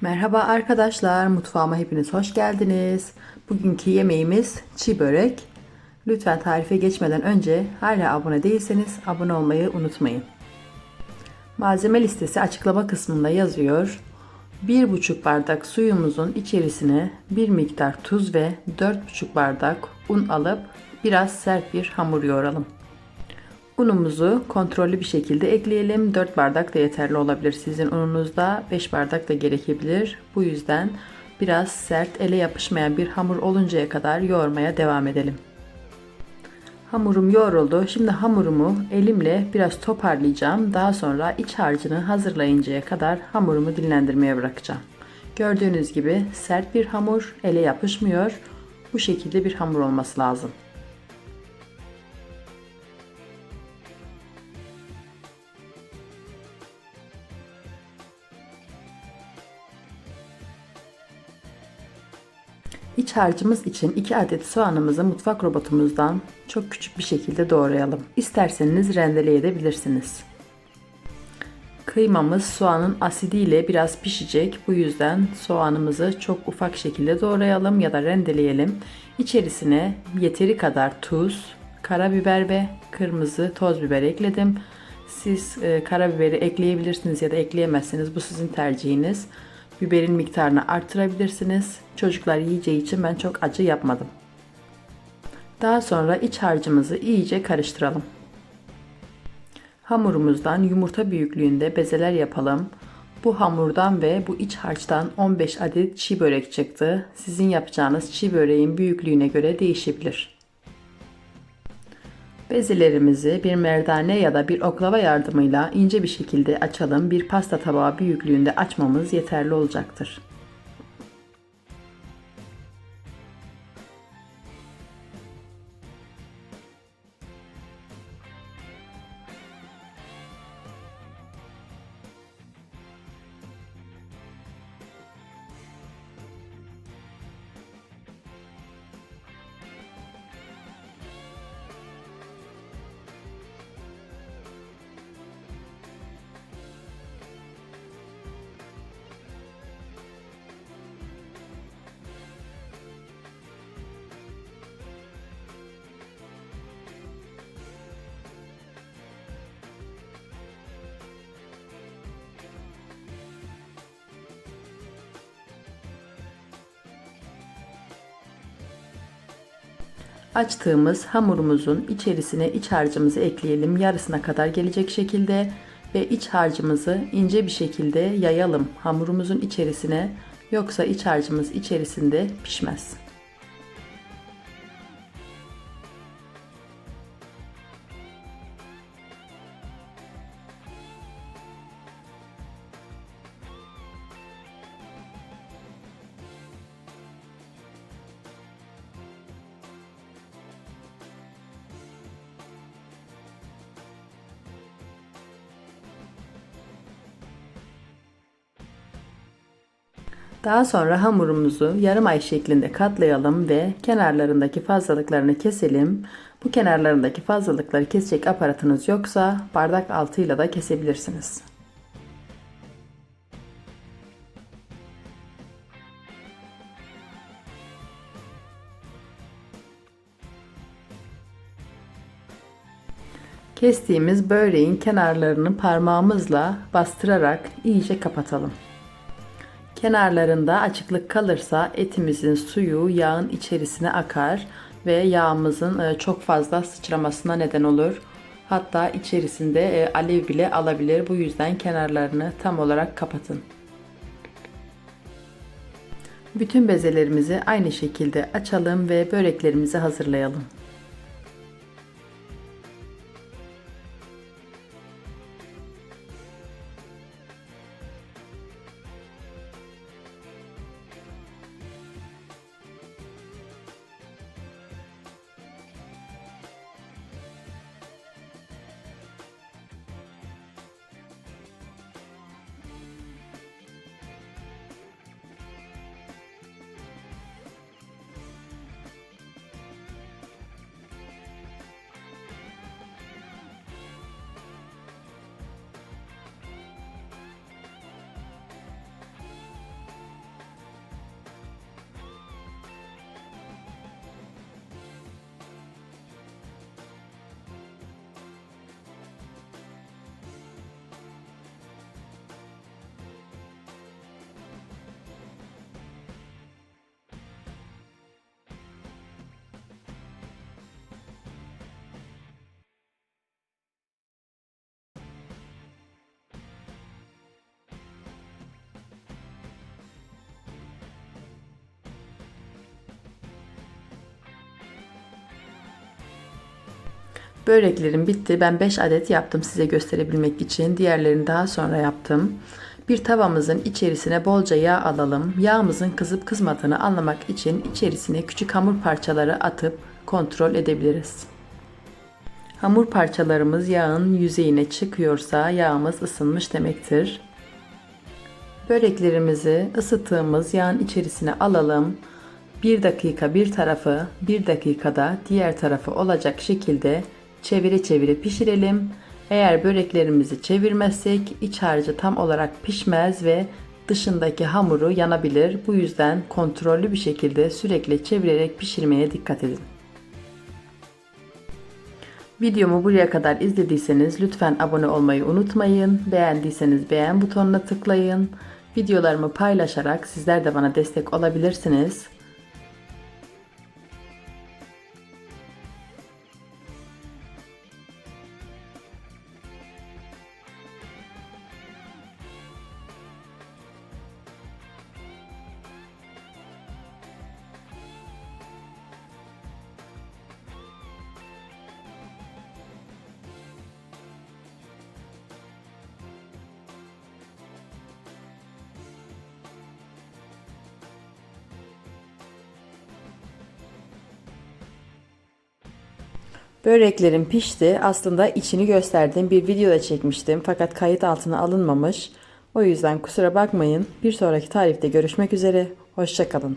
Merhaba arkadaşlar, mutfağıma hepiniz hoş geldiniz. Bugünkü yemeğimiz çiğ börek. Lütfen tarife geçmeden önce hala abone değilseniz abone olmayı unutmayın. Malzeme listesi açıklama kısmında yazıyor. 1,5 bardak suyumuzun içerisine bir miktar tuz ve 4,5 bardak un alıp biraz sert bir hamur yoğuralım. Unumuzu kontrollü bir şekilde ekleyelim. 4 bardak da yeterli olabilir. Sizin ununuzda 5 bardak da gerekebilir. Bu yüzden biraz sert, ele yapışmayan bir hamur oluncaya kadar yoğurmaya devam edelim. Hamurum yoğruldu. Şimdi hamurumu elimle biraz toparlayacağım. Daha sonra iç harcını hazırlayıncaya kadar hamurumu dinlendirmeye bırakacağım. Gördüğünüz gibi sert bir hamur, ele yapışmıyor. Bu şekilde bir hamur olması lazım. İç harcımız için 2 adet soğanımızı mutfak robotumuzdan çok küçük bir şekilde doğrayalım. İsterseniz rendeleyebilirsiniz. Kıymamız soğanın asidiyle biraz pişecek. Bu yüzden soğanımızı çok ufak şekilde doğrayalım ya da rendeleyelim. İçerisine yeteri kadar tuz, karabiber ve kırmızı toz biber ekledim. Siz e, karabiberi ekleyebilirsiniz ya da ekleyemezsiniz. Bu sizin tercihiniz. Biberin miktarını artırabilirsiniz. Çocuklar yiyeceği için ben çok acı yapmadım. Daha sonra iç harcımızı iyice karıştıralım. Hamurumuzdan yumurta büyüklüğünde bezeler yapalım. Bu hamurdan ve bu iç harçtan 15 adet çiğ börek çıktı. Sizin yapacağınız çiğ böreğin büyüklüğüne göre değişebilir. Bezelerimizi bir merdane ya da bir oklava yardımıyla ince bir şekilde açalım. Bir pasta tabağı büyüklüğünde açmamız yeterli olacaktır. Açtığımız hamurumuzun içerisine iç harcımızı ekleyelim. Yarısına kadar gelecek şekilde ve iç harcımızı ince bir şekilde yayalım hamurumuzun içerisine. Yoksa iç harcımız içerisinde pişmez. Daha sonra hamurumuzu yarım ay şeklinde katlayalım ve kenarlarındaki fazlalıklarını keselim. Bu kenarlarındaki fazlalıkları kesecek aparatınız yoksa bardak altıyla da kesebilirsiniz. Kestiğimiz böreğin kenarlarını parmağımızla bastırarak iyice kapatalım. Kenarlarında açıklık kalırsa etimizin suyu yağın içerisine akar ve yağımızın e, çok fazla sıçramasına neden olur. Hatta içerisinde e, alev bile alabilir. Bu yüzden kenarlarını tam olarak kapatın. Bütün bezelerimizi aynı şekilde açalım ve böreklerimizi hazırlayalım. Böreklerim bitti. Ben 5 adet yaptım size gösterebilmek için. Diğerlerini daha sonra yaptım. Bir tavamızın içerisine bolca yağ alalım. Yağımızın kızıp kızmadığını anlamak için içerisine küçük hamur parçaları atıp kontrol edebiliriz. Hamur parçalarımız yağın yüzeyine çıkıyorsa yağımız ısınmış demektir. Böreklerimizi ısıttığımız yağın içerisine alalım. 1 dakika bir tarafı, 1 dakikada diğer tarafı olacak şekilde çevire çevire pişirelim. Eğer böreklerimizi çevirmezsek iç harcı tam olarak pişmez ve dışındaki hamuru yanabilir. Bu yüzden kontrollü bir şekilde sürekli çevirerek pişirmeye dikkat edin. Videomu buraya kadar izlediyseniz lütfen abone olmayı unutmayın. Beğendiyseniz beğen butonuna tıklayın. Videolarımı paylaşarak sizler de bana destek olabilirsiniz. Böreklerim pişti. Aslında içini gösterdiğim bir videoda çekmiştim fakat kayıt altına alınmamış. O yüzden kusura bakmayın. Bir sonraki tarifte görüşmek üzere. Hoşçakalın.